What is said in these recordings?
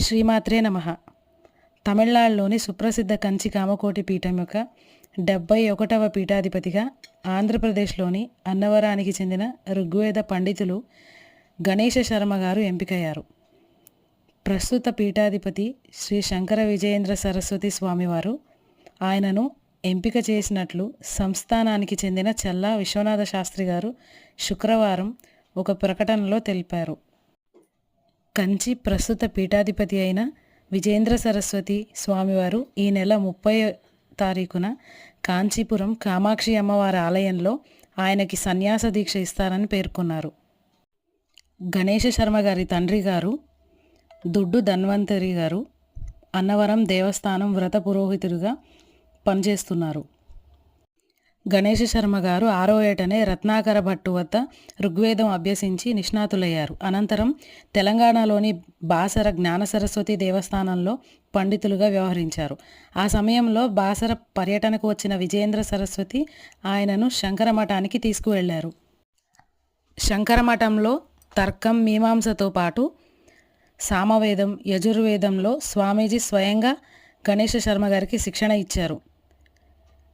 శ్రీమాత్రే నమ. తమిళనాడులోని సుప్రసిద్ధ కంచి కామకోటి పీఠం యొక్క డెబ్బై ఒకటవ పీఠాధిపతిగా ఆంధ్రప్రదేశ్లోని అన్నవరానికి చెందిన ఋగ్వేద పండితులు గణేశ శర్మ గారు ఎంపికయ్యారు. ప్రస్తుత పీఠాధిపతి శ్రీ శంకర విజయేంద్ర సరస్వతి స్వామివారు ఆయనను ఎంపిక చేసినట్లు సంస్థానానికి చెందిన చల్లా విశ్వనాథ శాస్త్రి గారు శుక్రవారం ఒక ప్రకటనలో తెలిపారు. కంచి ప్రస్తుత పీఠాధిపతి అయిన విజేంద్ర సరస్వతి స్వామివారు ఈ నెల ముప్పై తారీఖున కాంచీపురం కామాక్షి అమ్మవారి ఆలయంలో ఆయనకి సన్యాస దీక్ష ఇస్తారని పేర్కొన్నారు. గణేష శర్మ గారి తండ్రి గారు దుడ్డు ధన్వంతరి గారు అన్నవరం దేవస్థానం వ్రత పురోహితుడిగా పనిచేస్తున్నారు. గణేష శర్మ గారు ఆరో ఏటనే రత్నాకర భట్టు వద్ద ఋగ్వేదం అభ్యసించి నిష్ణాతులయ్యారు. అనంతరం తెలంగాణలోని బాసర జ్ఞాన సరస్వతి దేవస్థానంలో పండితులుగా వ్యవహరించారు. ఆ సమయంలో బాసర పర్యటనకు వచ్చిన విజేంద్ర సరస్వతి ఆయనను శంకరమఠానికి తీసుకువెళ్ళారు. శంకరమఠంలో తర్కం మీమాంసతో పాటు సామవేదం యజుర్వేదంలో స్వామీజీ స్వయంగా గణేష శర్మ గారికి శిక్షణ ఇచ్చారు.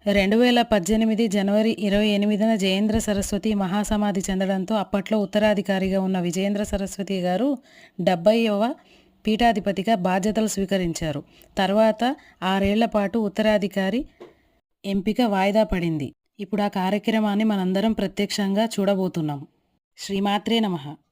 రెండు వేల పద్దెనిమిది జనవరి ఇరవై ఎనిమిదిన జయేంద్ర సరస్వతి మహాసమాధి చెందడంతో అప్పట్లో ఉత్తరాధికారిగా ఉన్న విజయేంద్ర సరస్వతి గారు డెబ్బైవ పీఠాధిపతిగా బాధ్యతలు స్వీకరించారు. తర్వాత ఆరేళ్ళ పాటు ఉత్తరాధికారి ఎంపిక వాయిదా పడింది. ఇప్పుడు ఆ కార్యక్రమాన్ని మనందరం ప్రత్యక్షంగా చూడబోతున్నాం. శ్రీమాత్రే నమః.